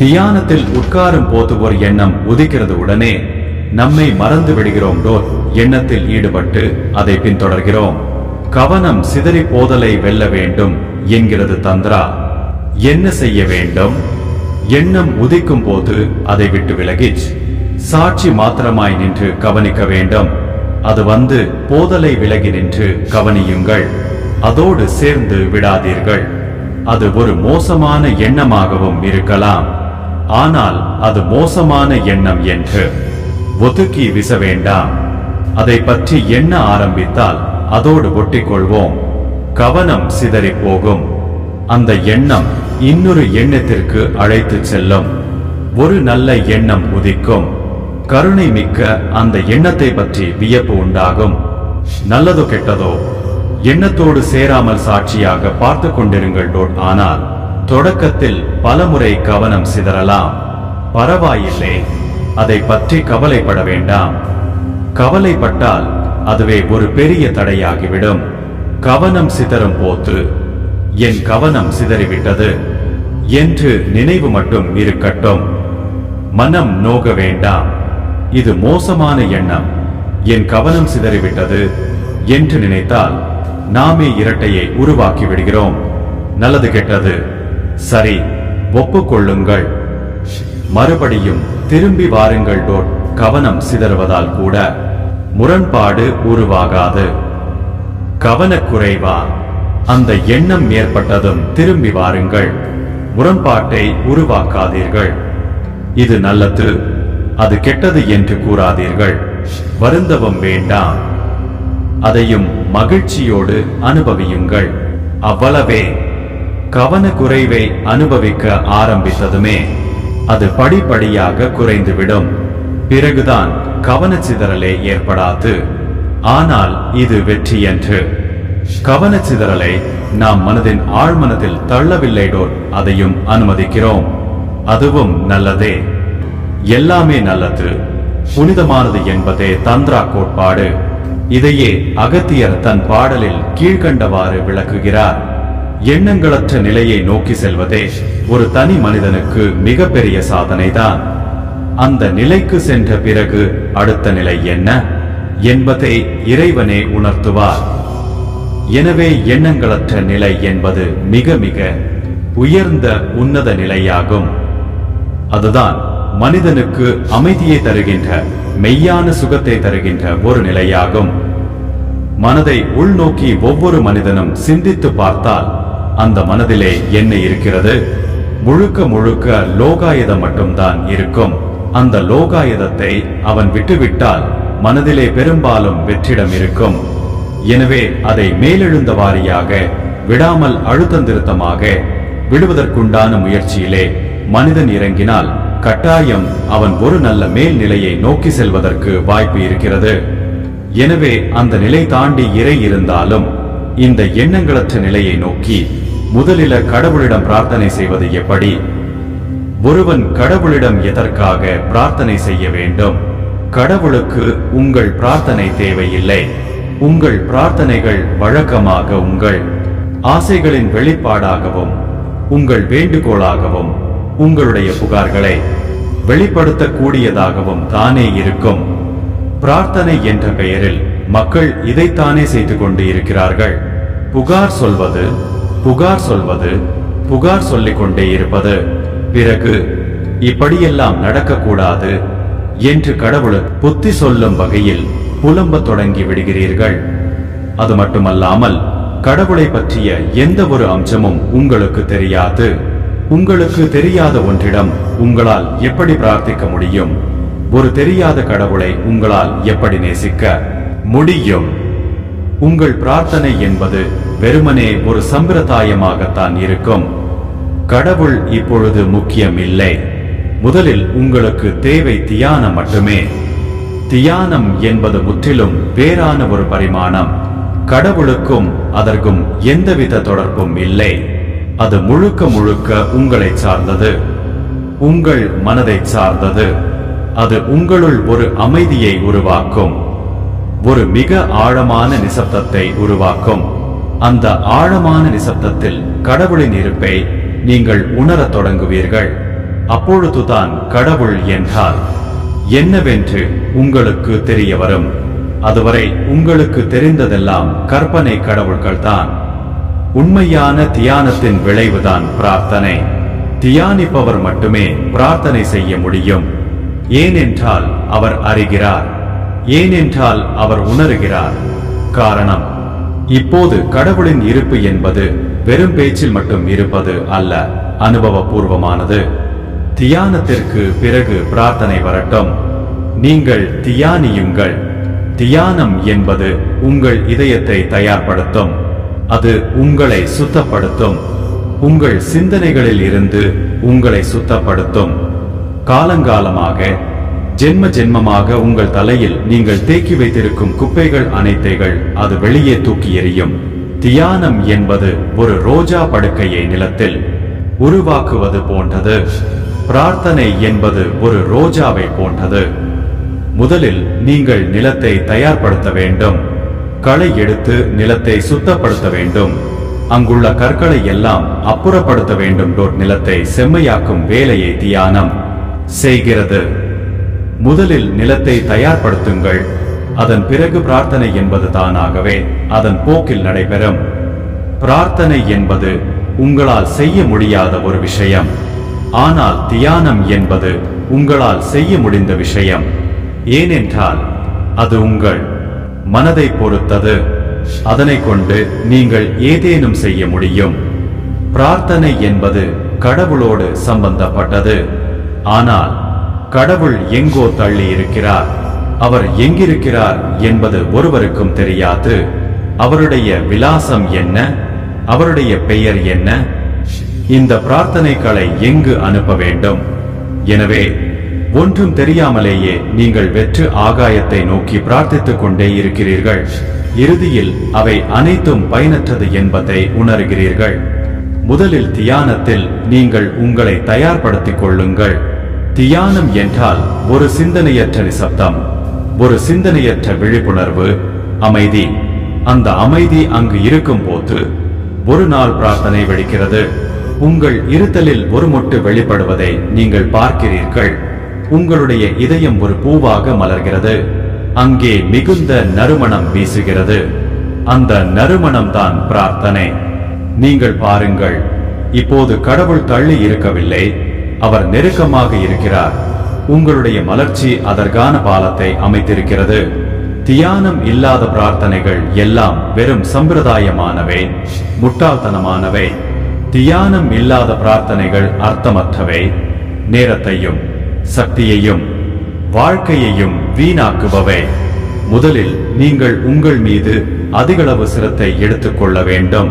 தியானத்தில் உட்காரும் போது ஒரு எண்ணம் உதிக்கிறது உடனே நம்மை மறந்து விடுகிறோம் டோர். எண்ணத்தில் ஈடுபட்டு அதை பின்தொடர்கிறோம். கவனம் சிதறி போதலை வெல்ல வேண்டும் என்கிறது தந்திரா. என்ன செய்ய வேண்டும்? எண்ணம் உதிக்கும் போது அதை விட்டு விலகிச் சாட்சி மாத்திரமாய் நின்று கவனிக்க வேண்டும். அது வந்து போதலை விலகி நின்று கவனியுங்கள். அதோடு சேர்ந்து விடாதீர்கள். அது ஒரு மோசமான எண்ணமாகவும் இருக்கலாம். ஆனால் அது மோசமான எண்ணம் என்று. ஒதுக்கி விச வேண்டாம். அதை பற்றி எண்ண ஆரம்பித்தால் அதோடு ஒட்டிக்கொள்வோம். கவனம் சிதறி போகும். அந்த எண்ணம் இன்னொரு எண்ணத்திற்கு அழைத்து செல்லும். ஒரு நல்ல எண்ணம் உதிக்கும். கருணை மிக்க அந்த எண்ணத்தை பற்றி வியப்பு உண்டாகும். நல்லதோ கெட்டதோ எண்ணத்தோடு சேராமல் சாட்சியாக பார்த்து கொண்டிருங்கள் டோட் ஆனால் தொடக்கத்தில் பலமுறை கவனம் சிதறலாம். பரவாயில்லை. அதை பற்றி கவலைப்பட வேண்டாம். கவலைப்பட்டால் அதுவே ஒரு பெரிய தடையாகிவிடும். கவனம் சிதறும் போது என் கவனம் சிதறிவிட்டது. என்று நினைவு மட்டும் இருக்கட்டும். மனம் நோக வேண்டாம். இது மோசமான எண்ணம். என் கவனம் சிதறிவிட்டது என்று நினைத்தால் நாமே இரட்டையை உருவாக்கி விடுகிறோம். நல்லது கெட்டது. சரி ஒப்புக்கொள்ளுங்கள். மறுபடியும் திரும்பி வாருங்கள் டோட் கவனம் சிதறுவதால் கூட முரண்பாடு உருவாகாது. கவனக்குறைவா? அந்த எண்ணம் ஏற்பட்டதும் திரும்பி வாருங்கள். முரண்பாட்டை உருவாக்காதீர்கள். இது நல்லது அது கெட்டது என்று கூறாதீர்கள். வருந்தவும் வேண்டாம். அதையும் மகிழ்ச்சியோடு அனுபவியுங்கள். அவ்வளவே. கவனக்குறைவை அனுபவிக்க ஆரம்பித்ததுமே அது படிப்படியாக குறைந்துவிடும். பிறகுதான் கவனச்சிதறலே ஏற்படாது. ஆனால் இது வெற்றி என்று கவனச்சிதறலை நாம் மனதின் ஆழ்மனதில் தள்ளவில்லைடோர் அதையும் அனுமதிக்கிறோம். அதுவும் நல்லதே. எல்லாமே நல்லது. புனிதமானது என்பதே தந்திரா கோட்பாடு. இதையே அகத்தியர் தன் பாடலில் கீழ்கண்டவாறு விளக்குகிறார். எண்ணங்களற்ற நிலையை நோக்கி செல்வதே ஒரு தனி மனிதனுக்கு மிகப்பெரிய சாதனைதான். அந்த நிலைக்கு சென்ற பிறகு அடுத்த நிலை என்ன? என்பதை இறைவனே உணர்த்துவார். எனவே எண்ணங்களற்ற நிலை என்பது மிக மிக உயர்ந்த உன்னத நிலையாகும். அதுதான் மனிதனுக்கு அமைதியை தருகின்ற மெய்யான சுகத்தை தருகின்ற ஒரு நிலையாகும். மனதை உள்நோக்கி ஒவ்வொரு மனிதனும் சிந்தித்து பார்த்தால் அந்த மனதிலே என்ன இருக்கிறது? முழுக்க முழுக்க லோகாயுதம் மட்டும்தான் இருக்கும். அந்த லோகாயுதத்தை அவன் விட்டுவிட்டால் மனதிலே பெரும்பாலும் வெற்றிடம் இருக்கும். எனவே அதை மேலெழுந்த வாரியாக விடாமல் அழுத்தந்திருத்தமாக விடுவதற்குண்டான முயற்சியிலே மனிதன் இறங்கினால் கட்டாயம் அவன் ஒரு நல்ல மேல்நிலையை நோக்கி செல்வதற்கு வாய்ப்பு இருக்கிறது. எனவே அந்த நிலை தாண்டி இறை இருந்தாலும் இந்த எண்ணங்களற்ற நிலையை நோக்கி முதலில கடவுளிடம் பிரார்த்தனை செய்வது எப்படி? ஒருவன் கடவுளிடம் எதற்காக பிரார்த்தனை செய்ய வேண்டும்? கடவுளுக்கு உங்கள் பிரார்த்தனை தேவையில்லை. உங்கள் பிரார்த்தனைகள் வழக்கமாக உங்கள் ஆசைகளின் வெளிப்பாடாகவும் உங்கள் வேண்டுகோளாகவும் உங்களுடைய புகார்களை வெளிப்படுத்தக்கூடியதாகவும் தானே இருக்கும். பிரார்த்தனை என்ற பெயரில் மக்கள் இதைத்தானே செய்து கொண்டு இருக்கிறார்கள். புகார் சொல்வது புகார் சொல்வது புகார் சொல்லிக் கொண்டே இருப்பது. பிறகு இப்படியெல்லாம் நடக்கக்கூடாது என்று கடவுள் புத்தி சொல்லும் வகையில் புலம்பத் தொடங்கி விடுகிறீர்கள். அது மட்டுமல்லாமல் கடவுளை பற்றிய எந்த ஒரு அம்சமும் உங்களுக்கு தெரியாது. உங்களுக்கு தெரியாத ஒன்றிடம் உங்களால் எப்படி பிரார்த்திக்க முடியும்? ஒரு தெரியாத கடவுளை உங்களால் எப்படி நேசிக்க முடியும்? உங்கள் பிரார்த்தனை என்பது வெறுமனே ஒரு சம்பிரதாயமாகத்தான் இருக்கும். கடவுள் இப்பொழுது முக்கியம் இல்லை முதலில் உங்களுக்கு தேவை தியானம் மட்டுமே. தியானம் என்பது முற்றிலும் வேறான ஒரு பரிமாணம். கடவுளுக்கும் அதற்கும் எந்தவித தொடர்பும் இல்லை. அது முழுக்க முழுக்க உங்களை சார்ந்தது. உங்கள் மனதை சார்ந்தது. அது உங்களுள் ஒரு அமைதியை உருவாக்கும். ஒரு மிக ஆழமான நிசப்தத்தை உருவாக்கும். அந்த ஆழமான நிசப்தத்தில் கடவுளின் இருப்பை நீங்கள் உணரத் தொடங்குவீர்கள். அப்பொழுதுதான் கடவுள் என்றால் என்னவென்று உங்களுக்கு தெரிய வரும்? அதுவரை உங்களுக்கு தெரிந்ததெல்லாம் கற்பனை கடவுள்கள்தான். உண்மையான தியானத்தின் விளைவுதான் பிரார்த்தனை. தியானிப்பவர் மட்டுமே பிரார்த்தனை செய்ய முடியும். ஏனென்றால் அவர் அறிகிறார். ஏனென்றால் அவர் உணருகிறார். காரணம் இப்போது கடவுளின் இருப்பு என்பது வெறும் பேச்சில் மட்டும் இருப்பது அல்ல அனுபவபூர்வமானது. தியானத்திற்கு பிறகு பிரார்த்தனை வரட்டும். நீங்கள் தியானியுங்கள். தியானம் என்பது உங்கள் இதயத்தை தயார்படுத்தும். அது உங்களை சுத்தப்படுத்தும். உங்கள் சிந்தனைகளில் இருந்து உங்களை சுத்தப்படுத்தும். காலங்காலமாக ஜென்ம ஜென்மமாக உங்கள் தலையில் நீங்கள் தேக்கி வைத்திருக்கும் குப்பைகள் அனைத்தைகள் அது வெளியே தூக்கி எறியும். தியானம் என்பது ஒரு ரோஜா படுக்கையை நிலத்தில் உருவாக்குவது போன்றது. பிரார்த்தனை என்பது ஒரு ரோஜாவை போன்றது. முதலில் நீங்கள் நிலத்தை தயார்படுத்த வேண்டும். களை எடுத்து நிலத்தை சுத்தப்படுத்த வேண்டும். அங்குள்ள கற்களை எல்லாம் அப்புறப்படுத்த வேண்டும். நிலத்தை செம்மையாக்கும் வேலையை தியானம் செய்கிறது. முதலில் நிலத்தை தயார்படுத்துங்கள். அதன் பிறகு பிரார்த்தனை என்பது தானாகவே அதன் போக்கில் நடைபெறும். பிரார்த்தனை என்பது உங்களால் செய்ய முடியாத ஒரு விஷயம். ஆனால் தியானம் என்பது உங்களால் செய்ய முடிந்த விஷயம். ஏனென்றால் அது உங்கள் மனதை பொறுத்தது. அதனை கொண்டு நீங்கள் ஏதேனும் செய்ய முடியும். பிரார்த்தனை என்பது கடவுளோடு சம்பந்தப்பட்டது. ஆனால் கடவுள் எங்கோ தள்ளி இருக்கிறார் அவர் எங்கிருக்கிறார் என்பது ஒருவருக்கும் தெரியாது. அவருடைய விலாசம் என்ன? அவருடைய பெயர் என்ன? இந்த பிரார்த்தனைகளை எங்கு அனுப்ப வேண்டும்? எனவே ஒன்றும் தெரியாமலேயே நீங்கள் வெற்று ஆகாயத்தை நோக்கி பிரார்த்தித்துக் கொண்டே இருக்கிறீர்கள். இறுதியில் அவை அனைத்தும் பயனற்றது என்பதை உணர்கிறீர்கள். முதலில் தியானத்தில் நீங்கள் உங்களை தயார்படுத்திக் கொள்ளுங்கள். தியானம் என்றால் ஒரு சிந்தனையற்ற நிசப்தம் ஒரு சிந்தனையற்ற விழிப்புணர்வு அமைதி. அந்த அமைதி அங்கு இருக்கும் போது ஒரு நாள் பிரார்த்தனை வெடிக்கிறது. உங்கள் இருத்தலில் ஒரு மொட்டு வெளிப்படுவதை நீங்கள் பார்க்கிறீர்கள். உங்களுடைய இதயம் ஒரு பூவாக மலர்கிறது. அங்கே மிகுந்த நறுமணம் வீசுகிறது. அந்த நறுமணம் தான் பிரார்த்தனை. நீங்கள் பாருங்கள் இப்போது கடவுள் தள்ளி இருக்கவில்லை. அவர் நெருக்கமாக இருக்கிறார். உங்களுடைய மலர்ச்சி அதற்கான பாலத்தை அமைத்திருக்கிறது. தியானம் இல்லாத பிரார்த்தனைகள் எல்லாம் வெறும் சம்பிரதாயமானவை முட்டாள்தனமானவை. தியானம் இல்லாத பிரார்த்தனைகள் அர்த்தமற்றவை. நேரத்தையும் சக்தியையும் வாழ்க்கையையும் வீணாக்குபவை. முதலில் நீங்கள் உங்கள் மீது அதிகளவு சிரத்தை எடுத்துக்கொள்ள வேண்டும்.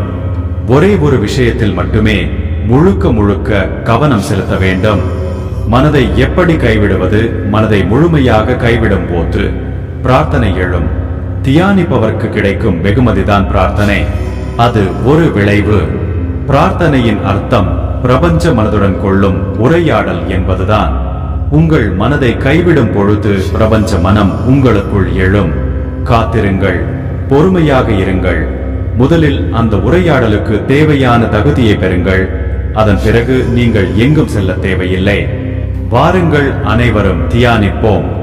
ஒரே ஒரு விஷயத்தில் மட்டுமே முழுக்க முழுக்க கவனம் செலுத்த வேண்டும். மனதை எப்படி கைவிடுவது? மனதை முழுமையாக கைவிடும் போது பிரார்த்தனை எழும். தியானிப்பவர்க்கு கிடைக்கும் வெகுமதிதான் பிரார்த்தனை. அது ஒரு விளைவு. பிரார்த்தனையின் அர்த்தம் பிரபஞ்ச மனதுடன் கொள்ளும் உரையாடல் என்பதுதான். உங்கள் மனதை கைவிடும் பொழுது பிரபஞ்ச மனம் உங்களுக்குள் எழும். காத்திருங்கள். பொறுமையாக இருங்கள். முதலில் அந்த உரையாடலுக்கு தேவையான தகுதியை பெறுங்கள். அதன் பிறகு நீங்கள் எங்கும் செல்ல தேவையில்லை. வாருங்கள் அனைவரும் தியானிப்போம்.